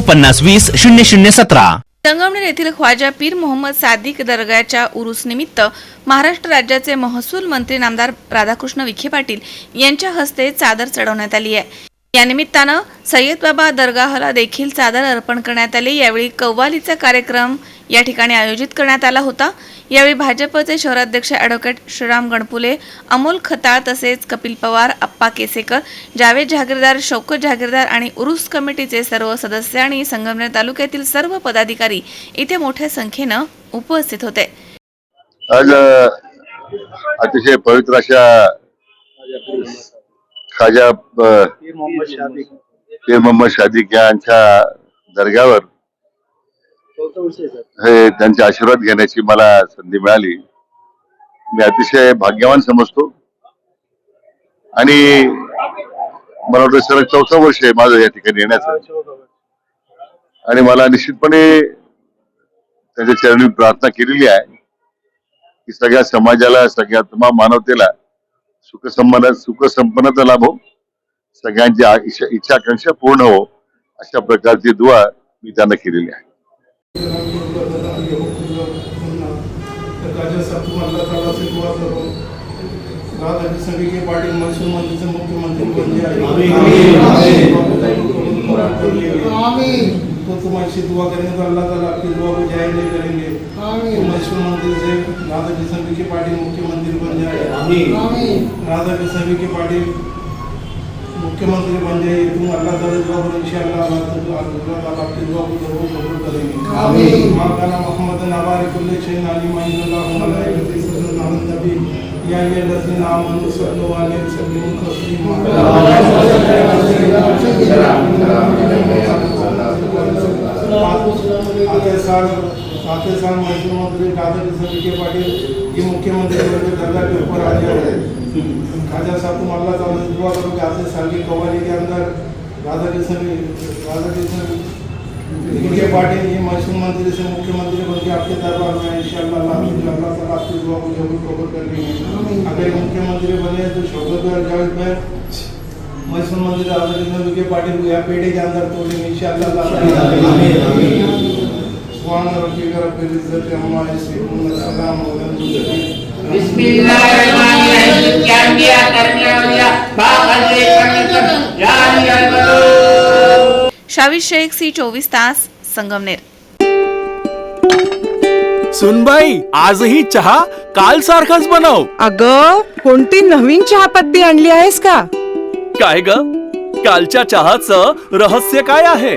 पन्नास वीस शून्य शून्य सतरा. संगमनेर येथील ख्वाजा पीर मोहम्मद सादिक दर्गाच्या उरुस निमित्त महाराष्ट्र राज्याचे महसूल मंत्री नामदार राधाकृष्ण विखे पाटील यांच्या हस्ते चादर चढवण्यात आली आहे. या निमित्तानं सय्यद बाबा दर्गाहला देखील चादर अर्पण करण्यात आली. यावेळी कव्वालीचा कार्यक्रम या ठिकाणी आयोजित करण्यात आला होता. यावेळी भाजपचे शहराध्यक्ष ॲडव्होकेट श्रीराम गणपुले अमोल खताळ तसेच कपिल पवार अप्पा केसेकर जावेद जहागीरदार शौकत जहागीरदार आणि उरुस कमिटीचे सर्व सदस्य आणि संगमनेर तालुक्यातील सर्व पदाधिकारी इथे मोठ्या संख्येनं उपस्थित होते. आज अतिशय पवित्र अशा खाजा पीर मोहम्मद शादिक यांच्या दर्ग्यावर हे त्यांचे आशीर्वाद घेण्याची मला संधी मिळाली. मी अतिशय भाग्यवान समजतो. आणि मला वाटतं सलग चौथं वर्ष आहे माझं या ठिकाणी येण्याचं. आणि मला निश्चितपणे त्याच्या चरणी प्रार्थना केलेली आहे की सगळ्या समाजाला सगळ्या तमाम मानवतेला सुखसंपन्न संपन्न लाभो. सगळ्यांची इच्छाकांक्षा पूर्ण हो. अशा प्रकारची दुवा मी त्यांना केलेली आहे. अल्लाह ताला से दुआ करो राधा सभी के पार्टी मनसूर मंदिर से मुख्यमंत्री बन जाए तो तुम ऐसी दुआ करेंगे तो अल्लाह ताला आपकी दुआ को ज़ाहिर नहीं करेंगे मंदिर से राधा जी सभी की मुख्यमंत्री बन जाए राधा सभी की पार्टी मुख्यमंत्री बन जाए तुम अल्लाह ताला दुआ करो इंशाअल्लाह अल्लाह ताला अल्लाह ताला आपकी दुआ को जरूर कबूल करेंगे. आमीन माकाना मोहम्मद नवारी कुल्ले शैन अली महिल्लाहु मलाइकति सल्लल्लाहु अलैहि नबी या अय्युहल्लज़ीना आमनु सल्लु अलैहि वसल्लिमु तस्लीमा आते साल आते साल मैसूर मंत्री दादा किशन के पाटिल ये मुख्यमंत्री वर्ग दर्जा के ऊपर आ जाए खाजा साहब तुम अल्लाह ताला से दुआ करो कि आते साल की कवाली के अंदर राधा किशन राधा किशन इनके पार्टी ये मैसूर मंत्री से मुख्यमंत्री बन के आपके दरबार में इंशाअल्लाह अल्लाह अल्लाह ताला आपकी दुआ को जरूर कबूल कर लेंगे। अगर ये मुख्यमंत्री बने तो शौकत भाई जावेद भाई मैसूर मंदिर राधा किशन के पार्टी को यहाँ पेड़े के अंदर तोड़ेंगे। इंशाअल्लाह अल्लाह सुभान रब्बिक रब्बिल इज्जति अम्मा यसिफून व सलाmun अलल मुरसलीन Bismillahirrahmanirrahim. Yang dia karena dia bakal dikatakan jadi al Shavir Shaikh C चोवीस तास संगमनेर. सुनबाई आजही चहा काल सारखाच बनव. अग कोणती नवीन चहापत्ती आणली आहेस का? काय ग? कालच्या चहाचं रहस्य काय आहे?